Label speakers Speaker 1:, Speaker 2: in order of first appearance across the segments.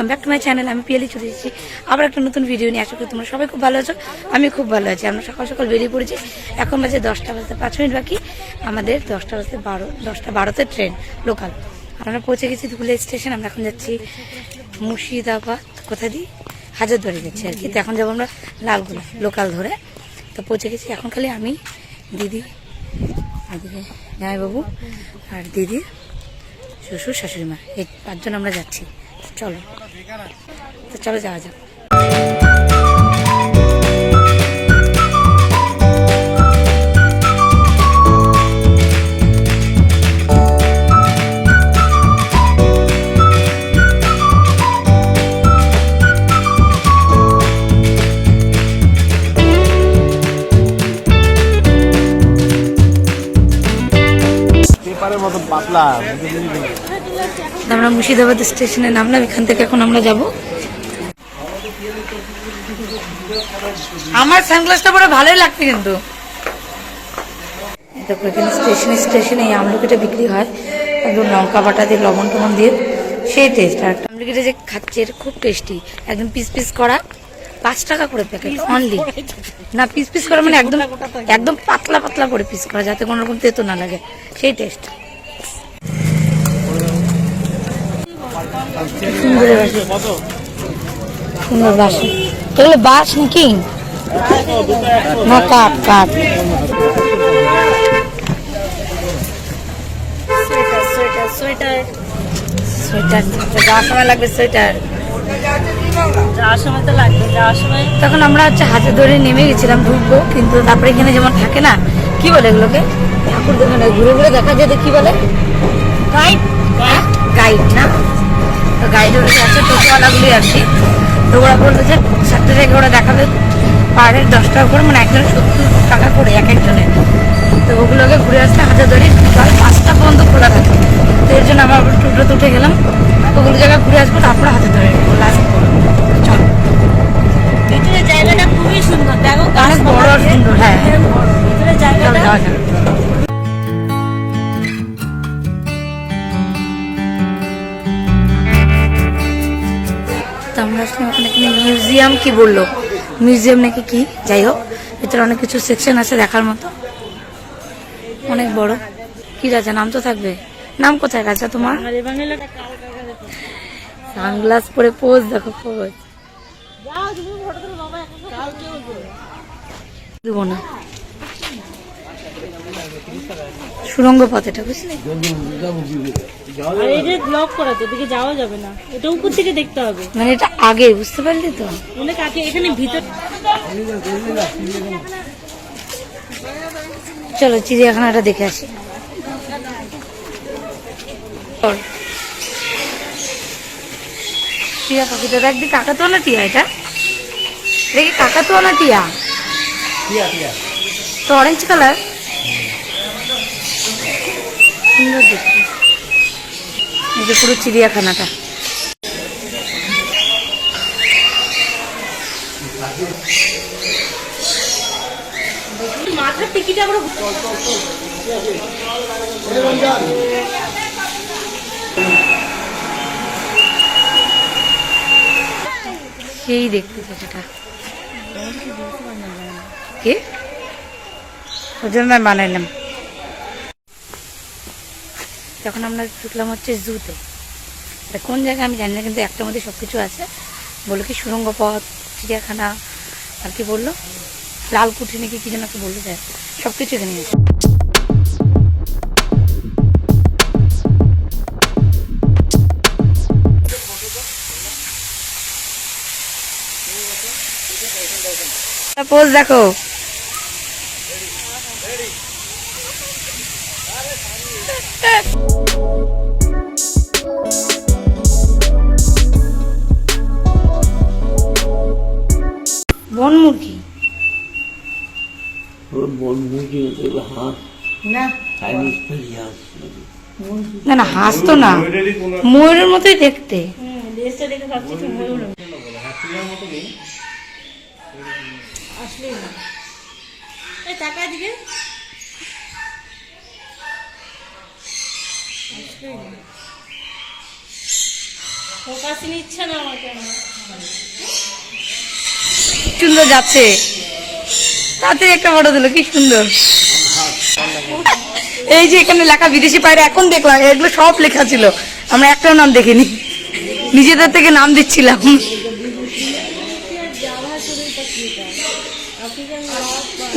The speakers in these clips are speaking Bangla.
Speaker 1: Welcome back to my channel, আমি পিয়ালি চলে এসেছি। আবার একটা নতুন ভিডিও নিয়ে আশা করি তোমরা সবাই খুব ভালো আছো আমি খুব ভালো আছি। আমরা সকাল সকাল বেরিয়ে পড়েছি। এখন বাজে দশটা বাজতে পাঁচ মিনিট বাকি। আমাদের দশটা বাজতে বারো, দশটা বারোতে ট্রেন লোকাল আমরা পৌঁছে গেছি ধুলে স্টেশন আমরা এখন যাচ্ছি মুর্শিদাবাদ। কোথায় দিই হাজারদুয়ারি যাচ্ছি আর কি। তো এখন যাব আমরা লালগোলা লোকাল ধরে। তো পৌঁছে গেছি। এখন খালি আমি, দিদি, এদিকে জামাইবাবু আর দিদি শ্বশুর শাশুড়ি মা এই পাঁচজন আমরা যাচ্ছি। চলো। তো চলো যাওয়া যাক।
Speaker 2: পাতলা
Speaker 1: আমরা মুর্শিদাবাদ স্টেশনে নামলাম এখান থেকে এখন আমরা যাব। আমার সানগ্লাসটা পরে ভালোই লাগছে কিন্তু। দেখো এখানে স্টেশনে স্টেশনে এই আমলকিটা বিক্রি হয়। একদম লঙ্কা বাটা দিয়ে লবণ টবণ দিয়ে। সেই টেস্ট আর আমলকিটা যে খাচ্ছে এটা খুব টেস্টি একদম পিস পিস করা পাঁচ টাকা করে প্যাকেট অনলি না পিস পিস করা মানে একদম একদম পাতলা পাতলা করে পিস করা যাতে কোনো রকম তেতো না লাগে। সেই টেস্ট বাসি
Speaker 3: সোয়েটার সোয়েটার
Speaker 1: যাওয়ার সময় লাগবে সোয়েটার
Speaker 3: যাওয়ার সময় তো যাওয়ার সময়
Speaker 1: তখন আমরা হচ্ছে হাতে ধরে নেমে গেছিলাম ঢুকবো কিন্তু তারপরে এখানে যেমন থাকে না কি বলে এগুলোকে ঠাকুর দোকানে ঘুরে ঘুরে দেখা যায় যে কি বলে
Speaker 3: গাইড
Speaker 1: না গাইড ওরা আছে টোটোওয়ালাগুলি আর কি। তো ওরা বলল যে সাতটা থেকে ওরা দেখাবে পার হেড দশ টাকা করে মানে একজন সত্তর টাকা করে এক একজনের। তো ওগুলোকে ঘুরে আসতে হাজার ধরে বিকাল পাঁচটা পর্যন্ত খোলা থাকে। তো এর জন্য আমরা টোটোতে উঠে গেলাম। ওগুলো জায়গায় ঘুরে আসব তারপরে হাজার ধরে লাস্ট চলো।
Speaker 3: জায়গাটা খুবই সুন্দর। দেখো গাছ
Speaker 1: বড় সুন্দর হ্যাঁ।
Speaker 3: জায়গাটা
Speaker 1: আসলাম ওখানে কি মিউজিয়াম কি বলল? মিউজিয়াম নাকি কি? যাই হোক ভিতরে অনেক কিছু সেকশন আছে দেখার মতো। অনেক বড়। কি রাজা নাম তো থাকবে। নাম কোথায় রাজা তোমার? সানগ্লাস পরে পোজ দেখো পোজ দেবো না। সুরঙ্গ পথ এটা বুঝলি
Speaker 3: এই যে ব্লক করা তো ওদিকে যাওয়া যাবে না। এটা উপর থেকে দেখতে হবে।
Speaker 1: মানে এটা আগে বুঝতে পারলি তো?
Speaker 3: অনেক আগে এখানে ভিতর
Speaker 1: চলো চিড়িয়াখানাটা দেখে আসি। টিয়া পাখিটা দেখ দি কাকাতুয়া না টিয়া এটা। দেখি কাকাতুয়া না টিয়া তো অরেঞ্জ কালার সুন্দর দেখতে। এই যে পুরো চিড়িয়াখানাটা।
Speaker 3: মাথার টিকিট আমরা
Speaker 1: সেই দেখতে সেটা কি? ওই জন্য বানাইলাম। তখন আমরা ঢুকলাম হচ্ছে জুতে। এটা কোন জায়গায় আমি জানি না, কিন্তু একটার মধ্যে সব কিছু আছে। বলল কি সুরঙ্গ পথ চিড়িয়াখানা, আর কি বলল? লালকুঠি নাকি কি যেন একটা বলল সব কিছু এখানে আছে। পোজ দেখো। বন মুরগি। না। না না হাঁস তো না। ময়ূরের মতোই দেখতে।
Speaker 3: আসলেই না। এই দিকে।
Speaker 1: সুন্দর যাচ্ছে। তাতে একটা ফটো দিল, কি সুন্দর। এই যে এখানে লেখা বিদেশি পায়রা, এখন দেখলাম, এগুলো সব লেখা ছিল। আমরা একটাও নাম দেখিনি। নিজেদের থেকে নাম দিচ্ছিলাম।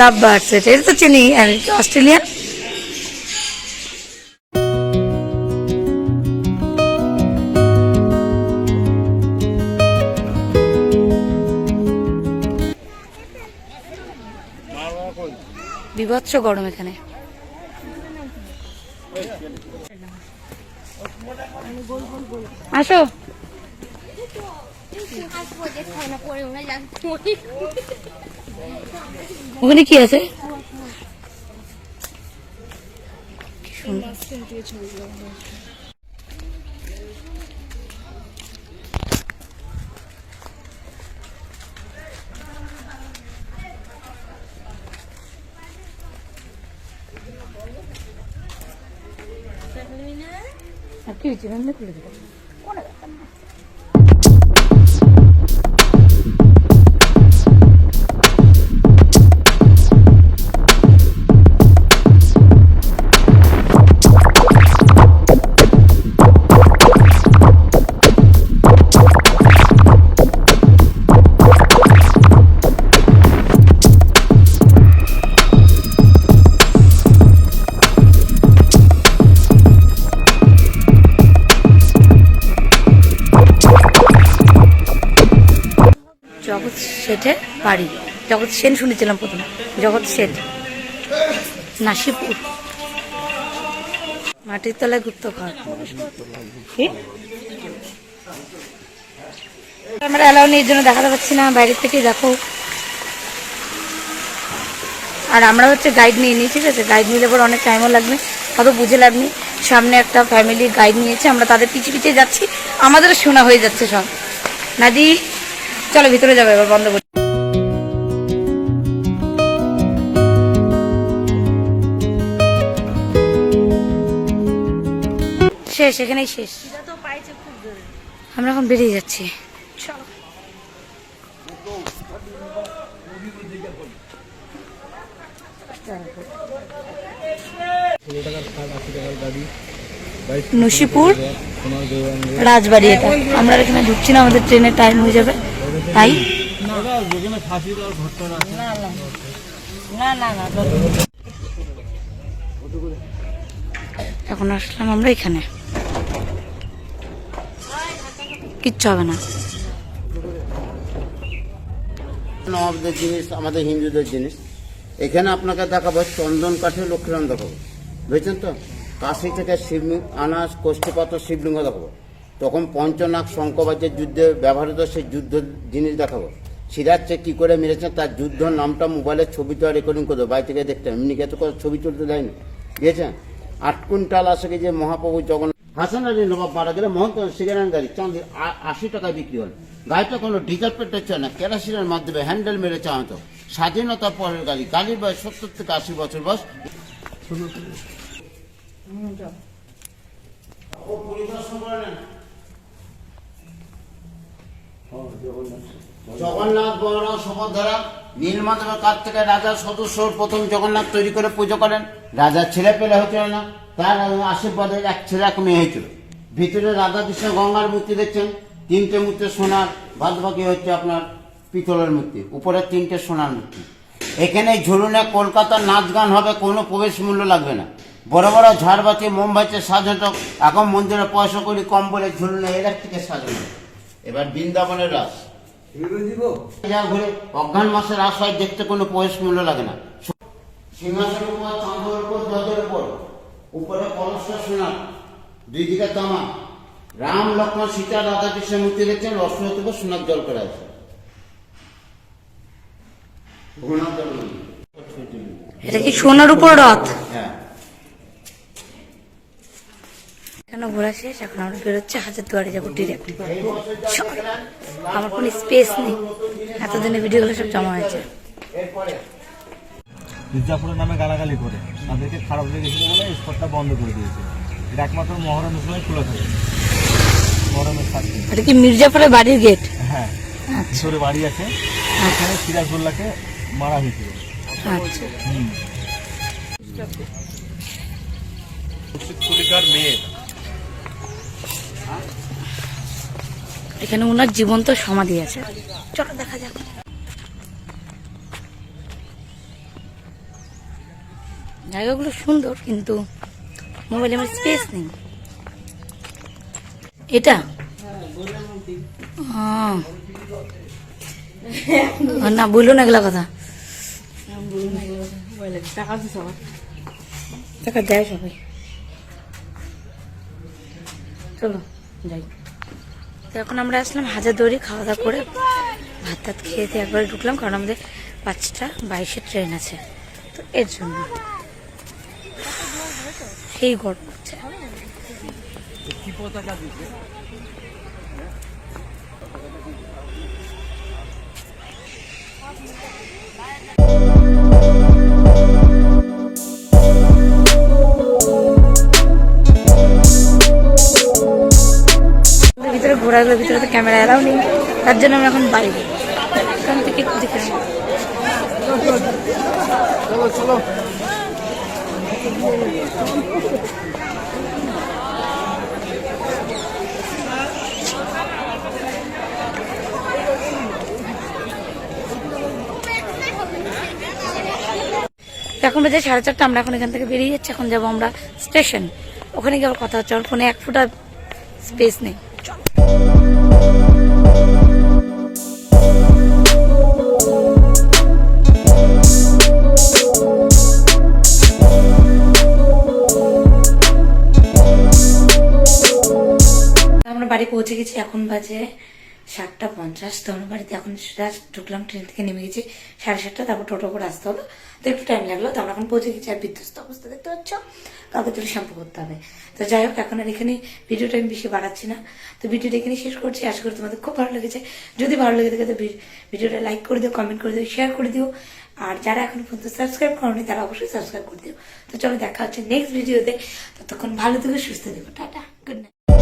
Speaker 1: লাভ বার্ডস এটা এটা তো চিনি, আর অস্ট্রেলিয়ান। বিভৎস গরম এখানে। আসো। ওখানে কি আছে? কি সুন্দর। আর কি হয়েছে এমনি খুলে দিবো কোনো ব্যাপার বাড়ি জগৎ সেন শুনেছিলাম প্রথমে। জগৎ সেন। নাসিপুর। মাটির তলায় গুপ্ত ঘর? আমরা অ্যালাউ নেই জন্য দেখাতে পাচ্ছি না। বাইরের থেকে দেখো। আর আমরা হচ্ছে গাইড নিয়ে নিই, ঠিক আছে? গাইড নিলে পর অনেক টাইমও লাগবে। অত বুঝে লাভ সামনে একটা ফ্যামিলি গাইড নিয়েছে। আমরা তাদের পিছিয়ে পিছিয়ে যাচ্ছি। আমাদেরও শোনা হয়ে যাচ্ছে সব। নাদি, চলো ভিতরে যাবে এবার, বন্ধ করি। শেষ এখানেই শেষ। আমরা এখন বেরিয়ে যাচ্ছি। চলো। নসিপুর রাজবাড়ি এটা। আমরা এখানে ঢুকছি না আমাদের ট্রেনের টাইম হয়ে যাবে। তাই? এখন আসলাম আমরা এখানে। কিচ্ছু হবে না।
Speaker 4: জিনিস, আমাদের হিন্দুদের জিনিস। এখানে আপনাকে দেখাবো, চন্দন কাঠে লক্ষ্মীরাম দেখাবো। বুঝছেন তো? কাশি থেকে শিবলিঙ্গ আনাস কোষ্ঠীপাতর শিবলিঙ্গ দেখাবো। তখন পঞ্চনাগ শঙ্কবাজ্যের যুদ্ধে ব্যবহৃত সেই যুদ্ধ জিনিস দেখাবো। সিরাজকে কি করে মেরেছেন তার যুদ্ধ নামটা মোবাইলের ছবিটা রেকর্ডিং করে দেবো। বাড়ি থেকে দেখতে এমনি তো ছবি তুলতে দেয়নি। বুঝেছেন? আট কুইন্টাল আসে যে মহাপ্রভু জগন্নাথ হাসান আলী নবাব মারা গেলে মোহন সিগারেট গাড়ি, চাঁদি আশি টাকায় বিক্রি হল। গাড়িটা কোনো ডিজেল পেট্রোল চলে না, কেরাসিনের মাধ্যমে হ্যান্ডেল মেরে চালাতো। স্বাধীনতার পরের গাড়ি গাড়ির বয়স সত্তর থেকে আশি বছর বয়স। জগন্নাথ বলরাম সুভদ্রা, নীলমাধবের কাছ থেকে রাজার সদস্য, প্রথম জগন্নাথ তৈরি করে পুজো করেন। রাজার ছেলে পেলে হয়েছিল না। তার আশীর্বাদে এক ছেলে এক মেয়ে হয়েছিল। ভিতরে রাধা কৃষ্ণ গঙ্গার মূর্তি দেখছেন, তিনটে মূর্তি সোনার বাদ বাকি হচ্ছে আপনার পিতলের মূর্তি, উপরে তিনটে সোনার মূর্তি। এখানে ঝুলুনে কলকাতার নাচ গান হবে, কোনো প্রবেশ মূল্য লাগবে না। বড় বড় ঝাড়বাতি, মোমবাতি সাজানো, এখন মন্দিরে পয়সা করি কম বলে ঝুলুনে ইলেকট্রিকে সাজানো। এবার বৃন্দাবনের রাস। যা ঘুরে অজ্ঞান মাসের রাস হয়, দেখতে কোনো প্রবেশ মূল্য লাগে না। সিংহাসনের উপর চাঁদের উপর জলের উপর। উপরে কলসটা সোনার দুই দিকে তামা। রাম লক্ষ্মণ সীতা রাধা কৃষ্ণের মূর্তি দেখছেন উপর সোনার জল করে আছে।
Speaker 1: এটা কি সোনার উপর রথ?
Speaker 4: হ্যাঁ।
Speaker 1: এখানে ঘোরা শেষ? এখন আমরা বেরোচ্ছে হাজার দুয়ারে যাব ডিরেক্ট আমার কোনো স্পেস নেই। এতদিনে ভিডিওগুলো সব জমা হয়েছে।
Speaker 2: মির্জাপুরের নামে গালাগালি করে। তাদেরকে খারাপ লেগেছিল বলে স্পটটা বন্ধ করে দিয়েছে। এটা একমাত্র মহরমের সময় খোলা থাকে। গরমের সাথে।
Speaker 1: এটা কি মির্জাপুরের বাড়ির গেট
Speaker 2: হ্যাঁ ভিতরে বাড়ি আছে। এখানে সিরাজদৌল্লাকে মারা হয়েছিল।
Speaker 1: আচ্ছা।
Speaker 5: মেয়ে।
Speaker 1: এখানে ওনার জীবন্ত সমাধি আছে। চলো দেখা যাক। জায়গাগুলো সুন্দর, কিন্তু মোবাইলে আমার স্পেস নেই। এটা। না, বলল না এগুলা কথা। চলো, যাই। এখন আমরা আসলাম হাজারদুয়ারি খাওয়া দাওয়া করে ভাত টাত খেয়ে দিয়ে একবারে ঢুকলাম, কারণ আমাদের পাঁচটা বাইশে ট্রেন আছে। তো এর জন্য। সেই গরম হচ্ছে ভিতরে ঘোরাগুলো ভিতরে তো ক্যামেরা এলাও নেই। তার জন্য আমি এখন বাইরে। এখান থেকে দেখে নেব। এখন বাজে সাড়ে চারটা, আমরা এখন এখান থেকে বেরিয়ে যাচ্ছি, এখন যাব আমরা স্টেশন ওখানে গিয়ে কথা হচ্ছে ফোনে এক ফুটা স্পেস নেই। আমরা বাড়ি পৌঁছে গেছি, এখন বাজে সাতটা পঞ্চাশ, তো আমার বাড়িতে এখন জাস্ট ঢুকলাম ট্রেন থেকে নেমে গেছি সাড়ে সাতটা, তারপর টোটো করে আসতে হলো। তো একটু টাইম লাগল, তো আমরা এখন পৌঁছে গেছি আর বিধ্বস্ত অবস্থা, দেখতে পাচ্ছ? কাউকে তুলে শ্যাম্পু করতে হবে। তো যাই হোক, এখন আর এখানে ভিডিওটা আমি বেশি বাড়াচ্ছি না। তো ভিডিওটা এখানে শেষ করছি, আশা করি তোমাদের খুব ভালো লেগেছে। যদি ভালো লেগে থাকে তো ভিডিওটা লাইক করে দিও কমেন্ট করে দিও শেয়ার করে দিও। আর যারা এখন পর্যন্ত সাবস্ক্রাইব করনি, তারা অবশ্যই সাবস্ক্রাইব করে দিও। তো চলো দেখা হচ্ছে নেক্সট ভিডিওতে ততক্ষণ ভালো থেকো, সুস্থ থেকো, টাটা গুড নাইট